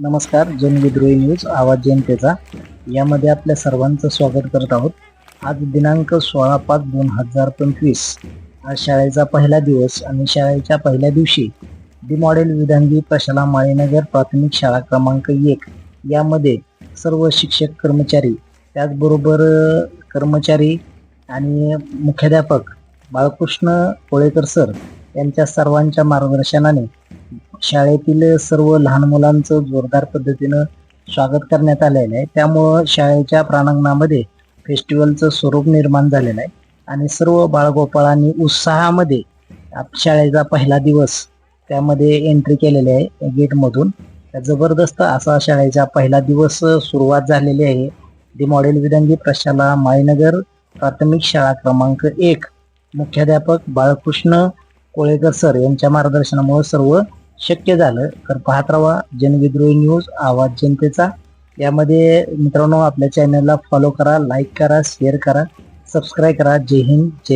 नमस्कार जनविद्रोही न्यूज आवाज जनतेचा. यामध्ये आपल्या सर्वांचं स्वागत करत आहोत. आज दिनांक सोळा पाच दोन हजार पंचवीस. आज शाळेचा पहिला दिवस आणि शाळेच्या पहिल्या दिवशी डी मॉडेल विधांगी प्रशाला माळीनगर प्राथमिक शाळा क्रमांक एक. यामध्ये सर्व शिक्षक कर्मचारी त्याचबरोबर कर्मचारी आणि मुख्याध्यापक बाळकृष्ण कोळेकर सर यांच्या सर्वांच्या मार्गदर्शनाने शाळेतील सर्व लहान मुलांचं जोरदार पद्धतीनं स्वागत करण्यात आलेलं आहे. त्यामुळं शाळेच्या प्रांगणामध्ये फेस्टिवलचं स्वरूप निर्माण झालेलं आहे. आणि सर्व बाळगोपाळांनी उत्साहामध्ये शाळेचा पहिला दिवस त्यामध्ये एंट्री केलेली आहे गेटमधून. जबरदस्त असा शाळेचा पहिला दिवस सुरुवात झालेली आहे. दी मॉडेल विदंगी प्रशाला माळीनगर प्राथमिक शाळा क्रमांक एक. मुख्याध्यापक बाळकृष्ण कोळेकर सर यांच्या मार्गदर्शनामुळे सर्व शक्य झालं तर पाहत राहा जनविद्रोही न्यूज आवाज जनतेचा. यामध्ये मित्रांनो आपल्या चॅनलला फॉलो करा लाईक करा शेअर करा सबस्क्राईब करा. जय हिंद जय